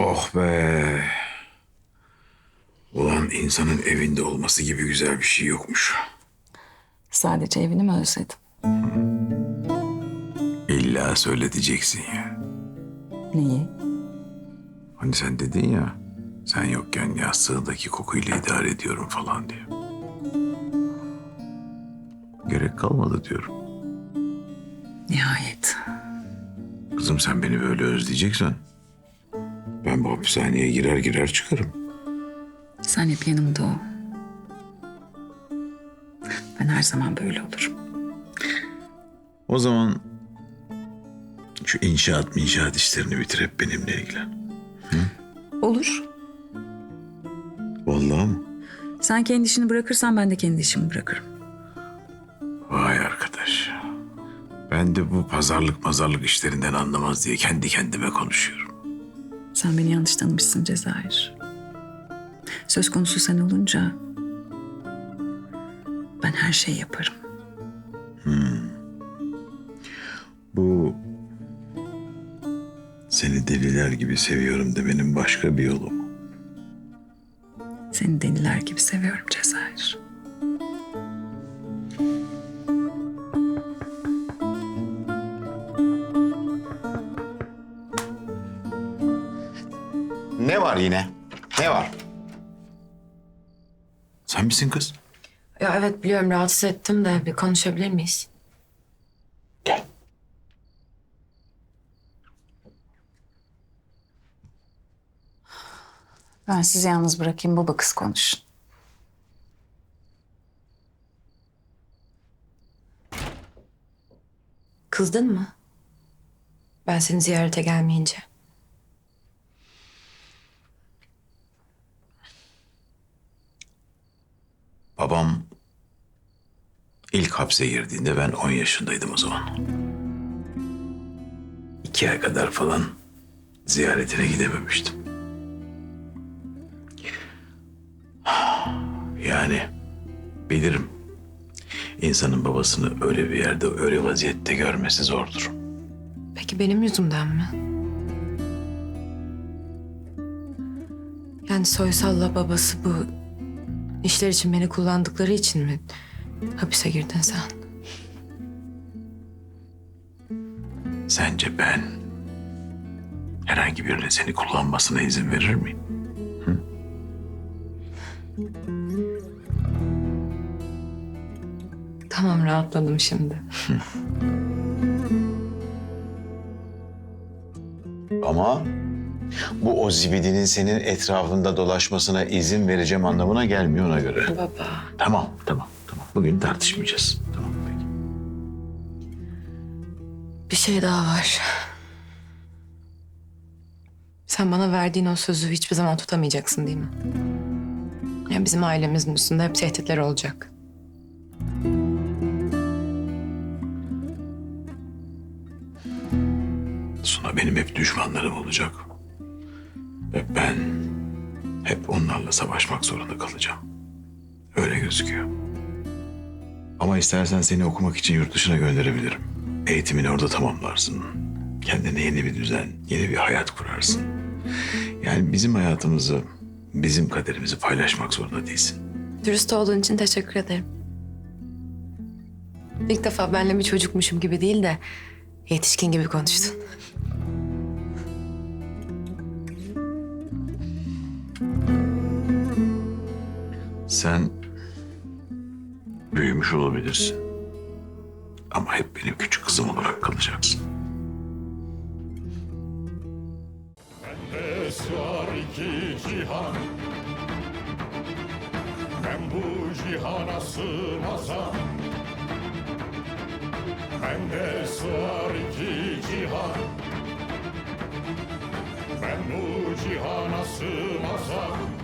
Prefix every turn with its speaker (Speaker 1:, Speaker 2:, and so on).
Speaker 1: Oh be. Ulan insanın evinde olması gibi güzel bir şey yokmuş.
Speaker 2: Sadece evini mi özledin?
Speaker 1: İlla söyleteceksin ya.
Speaker 2: Neyi?
Speaker 1: Hani sen dedin ya, sen yokken yastığındaki kokuyla idare ediyorum falan diye. Gerek kalmadı diyorum.
Speaker 2: Nihayet.
Speaker 1: Kızım sen beni böyle özleyeceksen, ben bu hapishaneye girer girer çıkarım.
Speaker 2: Sen hep yanımda ol. Ben her zaman böyle olurum.
Speaker 1: O zaman şu inşaat inşaat işlerini bitir hep benimle ilgilen.
Speaker 2: Olur.
Speaker 1: Vallahi mı?
Speaker 2: Sen kendi işini bırakırsan ben de kendi işimi bırakırım.
Speaker 1: Vay arkadaş. Ben de bu pazarlık mazarlık işlerinden anlamaz diye kendi kendime konuşuyorum.
Speaker 2: Sen beni yanlış tanımışsın Cezayir. Söz konusu sen olunca ben her şeyi yaparım.
Speaker 1: Bu seni deliler gibi seviyorum demenin başka bir yolu mu?
Speaker 2: Seni deliler gibi seviyorum Cezayir.
Speaker 3: Ne var yine? Ne var?
Speaker 1: Sen misin kız?
Speaker 4: Ya evet biliyorum rahatsız ettim de bir konuşabilir miyiz?
Speaker 3: Gel.
Speaker 2: Ben sizi yalnız bırakayım baba kız konuşun.
Speaker 4: Kızdın mı? Ben seni ziyarete gelmeyince.
Speaker 1: Babam ilk hapse girdiğinde ben 10 yaşındaydım o zaman. İki ay kadar falan ziyaretine gidememiştim. Yani bilirim insanın babasını öyle bir yerde öyle vaziyette görmesi zordur.
Speaker 4: Peki benim yüzümden mi? Yani Soysal'la babası bu işler için beni kullandıkları için mi hapise girdin sen?
Speaker 1: Sence ben herhangi birinin seni kullanmasına izin verir miyim?
Speaker 4: Tamam rahatladım şimdi.
Speaker 3: Ama bu o zibidinin senin etrafında dolaşmasına izin vereceğim anlamına gelmiyor ona göre.
Speaker 4: Baba.
Speaker 1: Tamam, tamam, tamam. Bugün tartışmayacağız. Tamam, peki.
Speaker 4: Bir şey daha var. Sen bana verdiğin o sözü hiçbir zaman tutamayacaksın değil mi? Yani bizim ailemizin üstünde hep tehditler olacak.
Speaker 1: Suna benim hep düşmanlarım olacak. Ve ben hep onlarla savaşmak zorunda kalacağım. Öyle gözüküyor. Ama istersen seni okumak için yurt dışına gönderebilirim. Eğitimini orada tamamlarsın. Kendine yeni bir düzen, yeni bir hayat kurarsın. Yani bizim hayatımızı, bizim kaderimizi paylaşmak zorunda değilsin.
Speaker 4: Dürüst olduğun için teşekkür ederim. İlk defa benimle bir çocukmuşum gibi değil de yetişkin gibi konuştun.
Speaker 1: Sen büyümüş olabilirsin. Ama hep benim küçük kızım olarak kalacaksın.
Speaker 5: Bende sığar iki cihan Ben bu cihana sığmazam Bende sığar iki cihan Ben bu cihana sığmazam